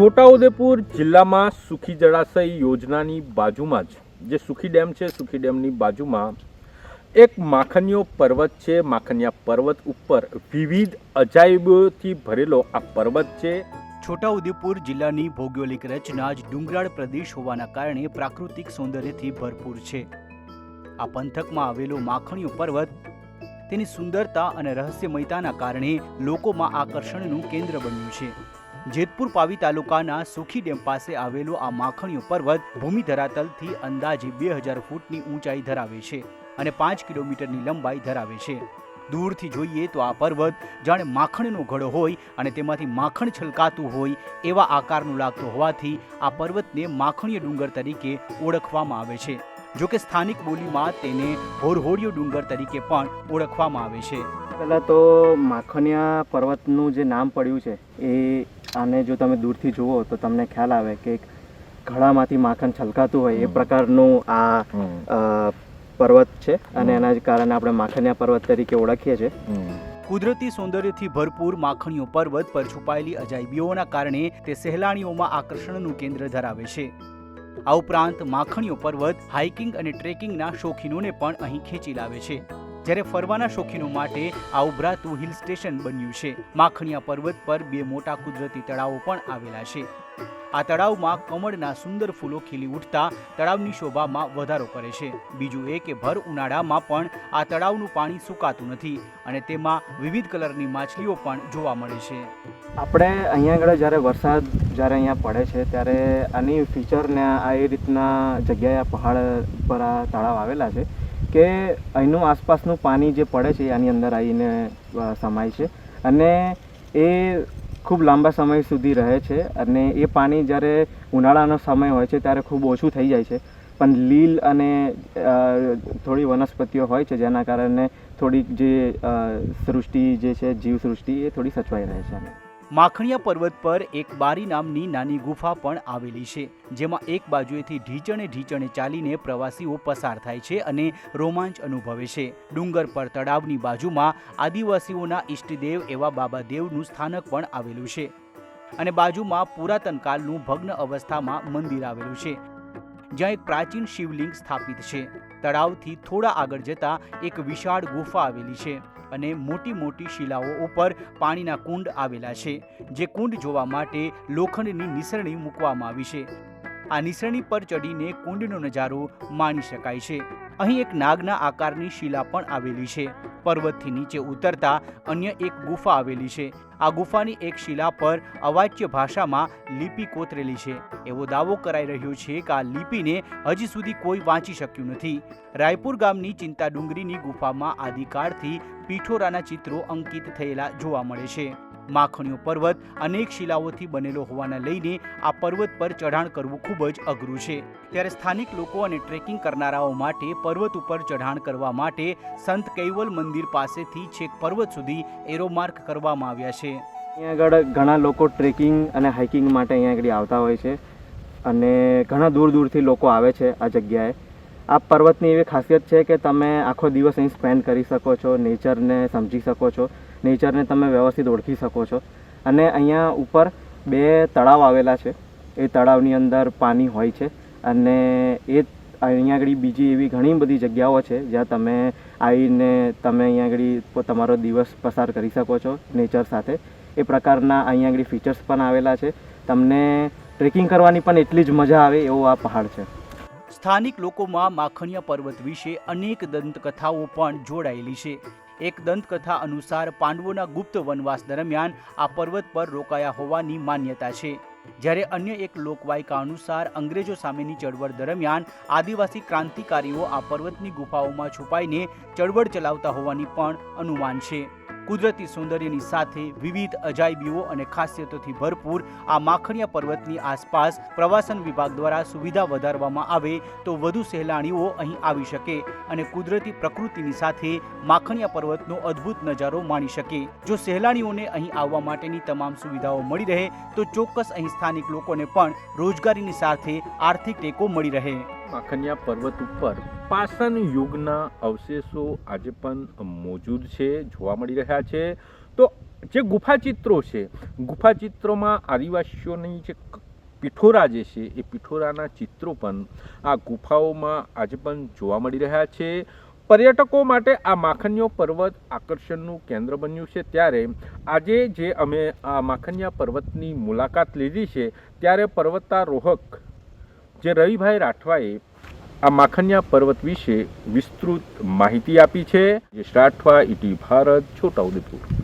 છોટાઉદેપુર જિલ્લામાં સુખી જળાશય યોજનાની બાજુમાં જ, જે સુખી ડેમ છે, સુખી ડેમની બાજુમાં એક માખણીયો પર્વત છે. માખનિયા પર્વત ઉપર વિવિધ અજાયબોથી ભરેલો આ પર્વત છે. છોટાઉદેપુર જિલ્લાની ભૌગોલિક રચના જ ડુંગરાળ પ્રદેશ હોવાના કારણે પ્રાકૃતિક સૌંદર્યથી ભરપૂર છે. આ પંથકમાં આવેલો માખણીયો પર્વત તેની સુંદરતા અને રહસ્યમયતાના કારણે લોકોમાં આકર્ષણનું કેન્દ્ર બન્યું છે. જેતપુર પાવી તાલુકાના સુખી ડેમ પાસે આવેલો આ માખણીયો પર્વત ભૂમિ ધરાતલથી અંદાજે બે હજાર ફૂટની ઊંચાઈ ધરાવે છે અને પાંચ કિલોમીટરની લંબાઈ ધરાવે છે. દૂરથી જોઈએ તો આ પર્વત જાણે માખણનો ઘડો હોય અને તેમાંથી માખણ છલકાતું હોય એવા આકારનું લાગતું હોવાથી આ પર્વતને માખણીય ડુંગર તરીકે ઓળખવામાં આવે છે. જો કે સ્થાનિક બોલીમાં તેને હોરહોડિયો ડુંગર તરીકે પણ ઓળખવામાં આવે છે. પહેલાં તો માખણિયા પર્વતનું જે નામ પડ્યું છે એ આને જો તમે દૂરથી જુઓ તો તમને ખ્યાલ આવે કે એક ઘડામાંથી માખણ છલકાતું હોય એ પ્રકારનું આ પર્વત છે અને એના જ કારણે આપણે માખણિયા પર્વત તરીકે ઓળખીએ છીએ. કુદરતી સૌંદર્યથી ભરપૂર માખણીઓ પર્વત પર છુપાયેલી અજાયબીઓના કારણે તે સહેલાણીઓમાં આકર્ષણનું કેન્દ્ર ધરાવે છે. આ ઉપરાંત માખણીઓ પર્વત હાઇકિંગ અને ટ્રેકિંગના શોખીનોને પણ અહીં ખેંચી લાવે છે. જ્યારે ફરવાના શોખીનો માટે આ ઉભરાતું હિલ સ્ટેશન બન્યું છે. માખણીયા પર્વત પર બે મોટા કુદરતી તળાવો પણ આવેલા છે. આ તળાવમાં કમળના સુંદર ફૂલો ખીલી ઉઠતા તળાવની શોભામાં વધારો કરે છે. બીજું એ કે ભર ઉનાળામાં પણ આ તળાવનું પાણી સુકાતું નથી અને તેમાં વિવિધ કલરની માછલીઓ પણ જોવા મળે છે. આપણે અહીંયા આગળ જ્યારે વરસાદ જ્યારે અહીંયા પડે છે ત્યારે આની ફીચરને આ એ રીતના જગ્યાએ પહાડ પર આ તળાવ આવેલા છે. કે અહીંનું આસપાસનું પાણી જે પડે છે આની અંદર આવીને સમાય છે. અને એ ખૂબ લાંબા સમય સુધી રહે છે અને એ પાણી જ્યારે ઉનાળાનો સમય હોય છે ત્યારે ખૂબ ઓછું થઈ જાય છે. પણ લીલ અને થોડી વનસ્પતિઓ હોય છે જેના કારણે થોડીક જે સૃષ્ટિ જે છે જીવ સૃષ્ટિ એ થોડી સચવાઈ રહે છે. માખણીયા પર્વત પર એક બારી નામની નાની ગુફા પણ આવેલી છે, જેમાં એક બાજુએથી ઢીચણે ઢીચણે ચાલીને પ્રવાસીઓ પસાર થાય છે અને રોમાંચ અનુભવે છે. ડુંગર પર તળાવની બાજુમાં આદિવાસીઓના ઈષ્ટદેવ એવા બાબા દેવનું સ્થાનક પણ આવેલું છે અને બાજુમાં પુરાતન કાળનું ભગ્ન અવસ્થામાં મંદિર આવેલું છે, જ્યાં એક પ્રાચીન શિવલિંગ સ્થાપિત છે. તળાવથી થોડા આગળ જતા એક વિશાળ ગુફા આવેલી છે. અને મોટી મોટી શિલાઓ ઉપર પાણીના કુંડ આવેલા છે, જે કુંડ જોવા માટે લોખંડની નિસરણી મૂકવામાં આવી છે. આ નિસરણી પર ચડીને કુંડનો નજારો માણી શકાય છે. અહીં એક નાગના આકારની શિલા પણ આવેલી છે. પર્વતથી નીચે ઉતરતા અન્ય એક ગુફા આવેલી છે. આ ગુફાની એક શિલા પર અવાચ્ય ભાષામાં લિપિ કોતરેલી છે. એવો દાવો કરાઈ રહ્યો છે કે આ લિપિને હજી સુધી કોઈ વાંચી શક્યું નથી. રાયપુર ગામની ચિંતા ડુંગરીની ગુફામાં આદિકાળથી પીઠોરાના ચિત્રો અંકિત થયેલા જોવા મળે છે. માખણીયો પર્વત અનેક શિલાઓથી બનેલો હોવાના લઈને આ પર્વત પર ચઢાણ કરવું ખૂબ જ અઘરું છે. ત્યારે સ્થાનિક લોકો અને ટ્રેકિંગ કરનારાઓ માટે પર્વત ઉપર ચઢાણ કરવા માટે સંત કૈવલ મંદિર પાસેથી છેક પર્વત સુધી એરો માર્ક કરવામાં આવ્યા છે. અહીંયા આગળ ઘણા લોકો ટ્રેકિંગ અને હાઇકિંગ માટે અહીંયા આગળ આવતા હોય છે અને ઘણા દૂર દૂરથી લોકો આવે છે આ જગ્યાએ. આ પર્વતની એવી ખાસિયત છે કે તમે આખો દિવસ અહીં સ્પેન્ડ કરી શકો છો, નેચરને સમજી શકો છો. નેચરને તમે વ્યવસ્થિત ઓળખી શકો છો. અને અહીંયા ઉપર બે તળાવ આવેલા છે. એ તળાવની અંદર પાણી હોય છે અને એ અહીંયા આગળ બીજી એવી ઘણી બધી જગ્યાઓ છે જ્યાં તમે આવીને તમે અહીંયા આગળ તમારો દિવસ પસાર કરી શકો છો નેચર સાથે. એ પ્રકારના અહીંયા આગળ ફીચર્સ પણ આવેલા છે. તમને ટ્રેકિંગ કરવાની પણ એટલી જ મજા આવે એવો આ પહાડ છે. સ્થાનિક લોકોમાં માખણિયા પર્વત વિશે અનેક દંતકથાઓ પણ જોડાયેલી છે. એક દંતકથા અનુસાર પાંડવોના ગુપ્ત વનવાસ દરમિયાન આ પર્વત પર રોકાયા હોવાની માન્યતા છે. જ્યારે અન્ય એક લોકવાયકા અનુસાર અંગ્રેજો સામેની ચળવળ દરમિયાન આદિવાસી ક્રાંતિકારીઓ આ પર્વતની ગુફાઓમાં છુપાઈને ચળવળ ચલાવતા હોવાની પણ અનુમાન છે. કુદરતી સૌંદર્યની સાથે વિવિધ અજાયબીઓ અને ખાસિયતોથી ભરપૂર આ માખણીયા પર્વતની આસપાસ પ્રવાસન વિભાગ દ્વારા સુવિધા વધારવામાં આવે તો વધુ સહેલાણીઓ અહીં આવી શકે અને કુદરતી પ્રકૃતિની સાથે માખણીયા પર્વતનો અદ્ભુત નજારો માણી શકે. જો સહેલાણીઓને અહીં આવવા માટેની તમામ સુવિધાઓ મળી રહે, તો ચોક્કસ અહીં સ્થાનિક લોકોને પણ રોજગારીની સાથે આર્થિક ટેકો મળી રહે. માખણીયા પર્વત ઉપર પાષાણ યુગના અવશેષો આજે પણ મોજૂદ છે, જોવા મળી રહ્યા છે. તો જે ગુફા ચિત્રો છે ગુફા ચિત્રોમાં આદિવાસીઓની જે પિઠોરા જે છે, એ પિઠોરાના ચિત્રો પણ આ ગુફાઓમાં આજે પણ જોવા મળી રહ્યા છે. પર્યટકો માટે આ માખણીયો પર્વત આકર્ષણનું કેન્દ્ર બન્યું છે. ત્યારે આજે જે અમે આ માખણીયા પર્વતની મુલાકાત લીધી છે, ત્યારે પર્વતારોહક જે રવિભાઈ રાઠવાએ આ માખણિયા પર્વત વિશે વિસ્તૃત માહિતી આપી છે. જે રાઠવા ઇટી ભારત, છોટાઉદેપુર.